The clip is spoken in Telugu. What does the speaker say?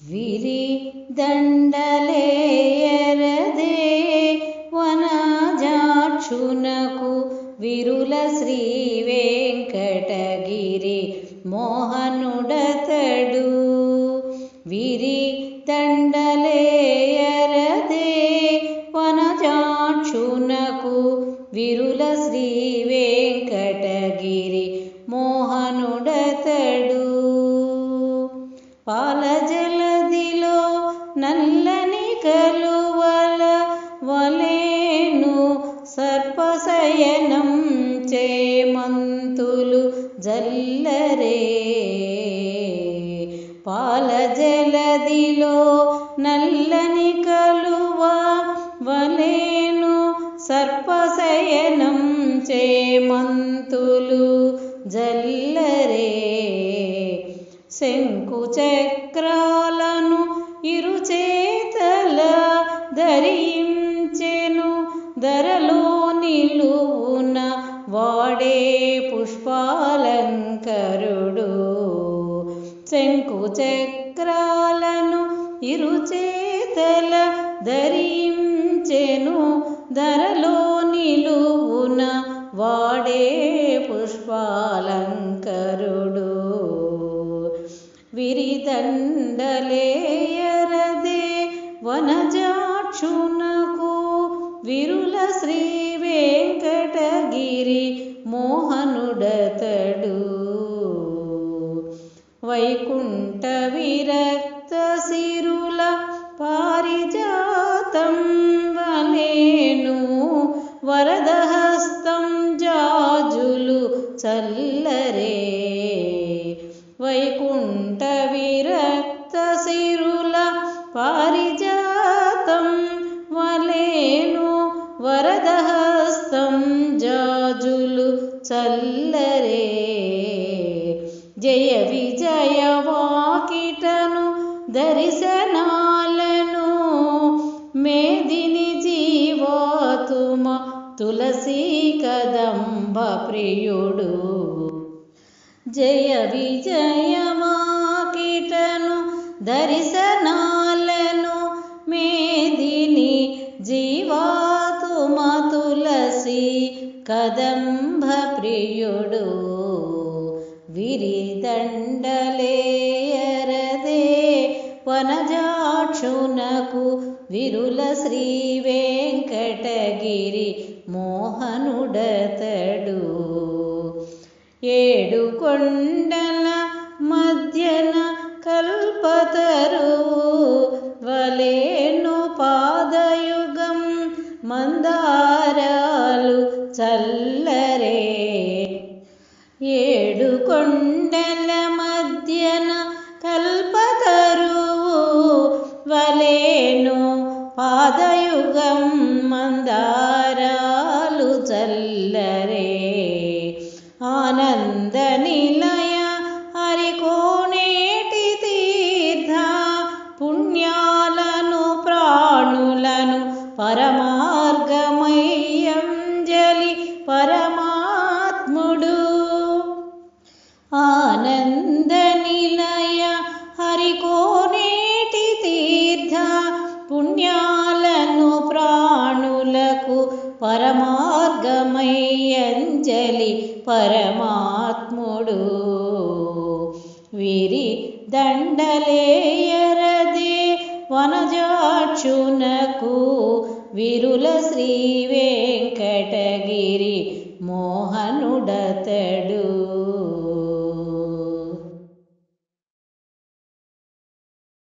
విరి దండలేయరదే వనజాక్షునకు విరుల శ్రీ వెంకటగిరి మోహనుడతడు విరి నల్లని కలువల వలేను సర్పశయనం చేమంతులు జల్లరే. పాలజలదిలో నల్లని కలువ వలేను సర్పశయనం చేమంతులు జల్లరే. శంకు చక్రా ధరించెను ధరలో నిలువున వాడే పుష్పాలంకరుడు. శంకు చక్రాలను ఇరుచేతల ధరించెను ధరలో నిలువున వాడే పుష్పాలంకరుడు. విరిదండలే విరుల శ్రీ వెంకటగిరి మోహనుడతడు. వైకుంఠ విరక్త సిరుల పారిజాతం వలేను. వరదహస్తం జాజులు చల్ల చల్లరే. జయ విజయ వాకిటను దర్శనాలను మేదిని జీవాతుమ తులసి కదంబ ప్రియుడు. జయ విజయ వాకిటను దర్శన ప్రియుడు విరిదండలేయరదే వనజాక్షునకు విరుల శ్రీ వెంకటగిరి మోహనుడతడు ఏడు కొండల మధ్యన కల్పతరు వలేను పాదయుగం మందా పాదయుగం పరమార్గమయ్యంజలి పరమాత్ముడు. విరి దండలేయరదే వనజాచునకు విరుల శ్రీ వెంకటగిరి మోహనుడతడు.